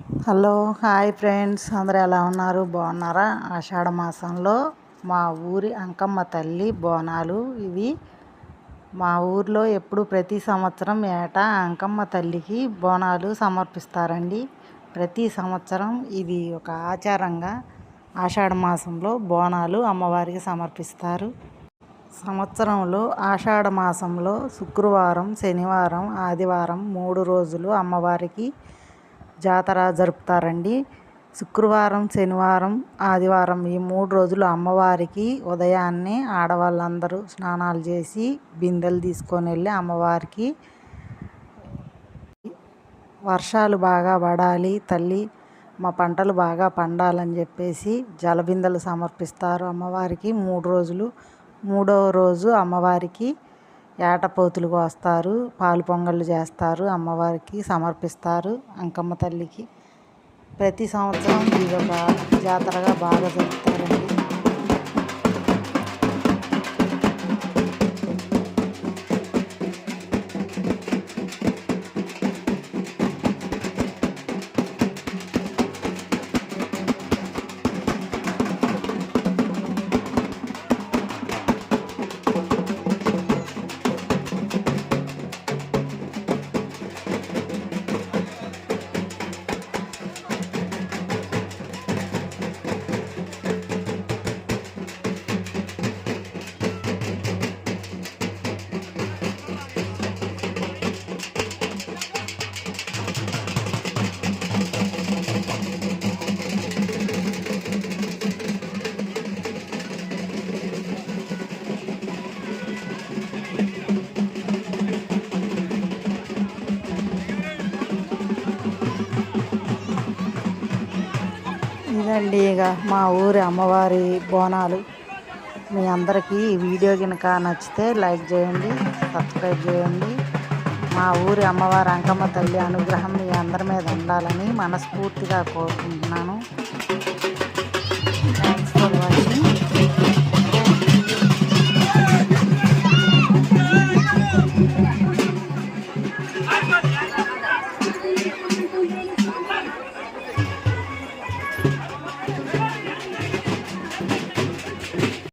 Hello hi friends. అందరూ ఎలా ఉన్నారు? బాగున్నారా? ఆషాఢ మాసంలో మా ఊరి అంకమ్మ తల్లి బోనాలు ఇవి. మా ఊర్లో ఎప్పుడు ప్రతి సంవత్సరం ఏటా అంకమ్మ తల్లికి బోనాలు సమర్పిస్తారండి. ప్రతి సంవత్సరం ఇది ఒక ఆచారంగా ఆషాఢ మాసంలో బోనాలు అమ్మవారికి సమర్పిస్తారు. సంవత్సరంలో ఆషాఢ మాసంలో శుక్రవారం శనివారం ఆదివారం మూడు రోజులు అమ్మవారికి జాతర జరుపుతారండి. శుక్రవారం శనివారం ఆదివారం ఈ మూడు రోజులు అమ్మవారికి ఉదయాన్నే ఆడవాళ్ళందరూ స్నానాలు చేసి బిందెలు తీసుకొని వెళ్ళి అమ్మవారికి వర్షాలు బాగా పడాలి తల్లి మా పంటలు బాగా పండాలని చెప్పేసి జలబిందెలు సమర్పిస్తారు అమ్మవారికి మూడు రోజులు. మూడవ రోజు అమ్మవారికి ఏటపోతులు కోస్తారు పాలు పొంగళ్ళు చేస్తారు అమ్మవారికి సమర్పిస్తారు అంకమ్మ తల్లికి. ప్రతి సంవత్సరం ఇది ఒక జాతరగా బాగా జరుపుతారండి. ఇదండి ఇక మా ఊరి అమ్మవారి బోనాలు. మీ అందరికీ ఈ వీడియో కనుక నచ్చితే లైక్ చేయండి సబ్స్క్రైబ్ చేయండి. మా ఊరి అమ్మవారి అంకమ్మ తల్లి అనుగ్రహం మీ అందరి మీద ఉండాలని మనస్ఫూర్తిగా కోరుకుంటున్నాను.